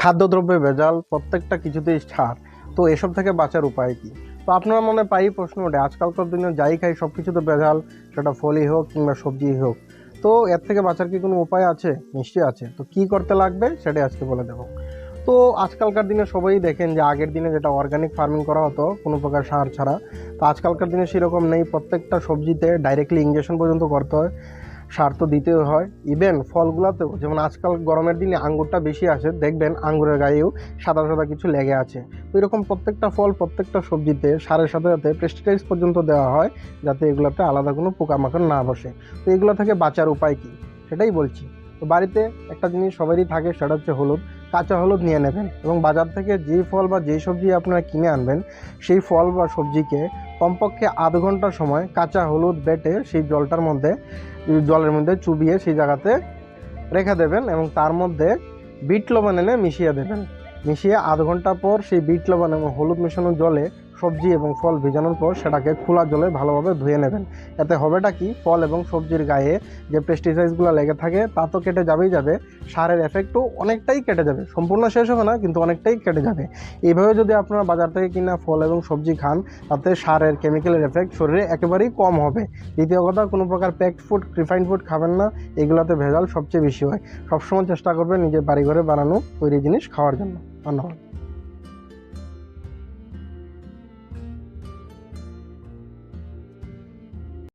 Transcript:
খাদ্যদ্রব্যে ভেজাল, প্রত্যেকটা কিছুতেই ছাড় তো এসব থেকে বাঁচার উপায় কি? তো আপনার মনে প্রায়ই প্রশ্ন ওঠে, আজকালকার দিনে যাই খাই সব কিছুতে ভেজাল, সেটা ফলই হোক কিংবা সবজি হোক। তো এর থেকে বাঁচার কি কোনো উপায় আছে? নিশ্চয়ই আছে। তো কি করতে লাগবে সেটাই আজকে বলে দেবো। তো আজকালকার দিনে সবাই দেখেন যে আগের দিনে যেটা অর্গানিক ফার্মিং করা হতো, কোনো প্রকার সার ছাড়া, তো আজকালকার দিনে সেরকম নেই। প্রত্যেকটা সবজিতে ডাইরেক্টলি ইঞ্জেকশন পর্যন্ত করতে হয়। সার তো দিতে হয়। ইভেন ফলগুলোতেও, যেমন আজকাল গরমের দিনে আঙ্গুরটা বেশি আসে, দেখবেন আঙ্গুরের গায়েও সাদা সাদা কিছু লেগে আছে। তো এরকম প্রত্যেকটা ফল, প্রত্যেকটা সবজিতে সারের সাথে সাথে পেস্টিসাইডস পর্যন্ত দেওয়া হয়, যাতে এগুলোতে আলাদা কোনো পোকামাকড় না বসে। তো এগুলো থেকে বাঁচার উপায় কী? সেটাই বলছি। তো বাড়িতে একটা জিনিস সবারই থাকে, সেটা হচ্ছে হলুদ। কাঁচা হলুদ নিয়ে নেবেন এবং বাজার থেকে যেই ফল বা যেই সবজি আপনারা কিনে আনবেন, সেই ফল বা সবজিকে কমপক্ষে আধ ঘণ্টা সময় কাঁচা হলুদ বেটে সেই জলটার মধ্যে, জলের মধ্যে চুবিয়ে সেই জায়গাতে রেখে দেবেন এবং তার মধ্যে বিট লবণ এনে মিশিয়ে দেবেন। মিশিয়ে আধ ঘণ্টা পর সেই বিট লবণ এবং হলুদ মেশানো জলে সবজি এবং ফল ভেজানোর পর সেটাকে খোলা জলে ভালোভাবে ধুয়ে নেবেন। এতে হবেটা কি? ফল এবং সবজির গায়ে যে পেস্টিসাইডসগুলো লেগে থাকে, তা তো কেটে যাবেই যাবে। সারের এফেক্টও অনেকটাই কেটে যাবে। সম্পূর্ণ শেষ হবে না, কিন্তু অনেকটাই কেটে যাবে। এইভাবে যদি আপনারা বাজার থেকে কিনা ফল এবং সবজি খান, তাতে সারের কেমিক্যালের এফেক্ট শরীরে একেবারেই কম হবে। দ্বিতীয় কথা, কোনো প্রকার প্যাকড ফুড রিফাইন্ড ফুড খাবেন না। এগুলোতে ভেজাল সবচেয়ে বেশি হয়। সবসময় চেষ্টা করবেন নিজের বাড়িঘরে বানানো তৈরি জিনিস খাওয়ার জন্য। ধন্যবাদ।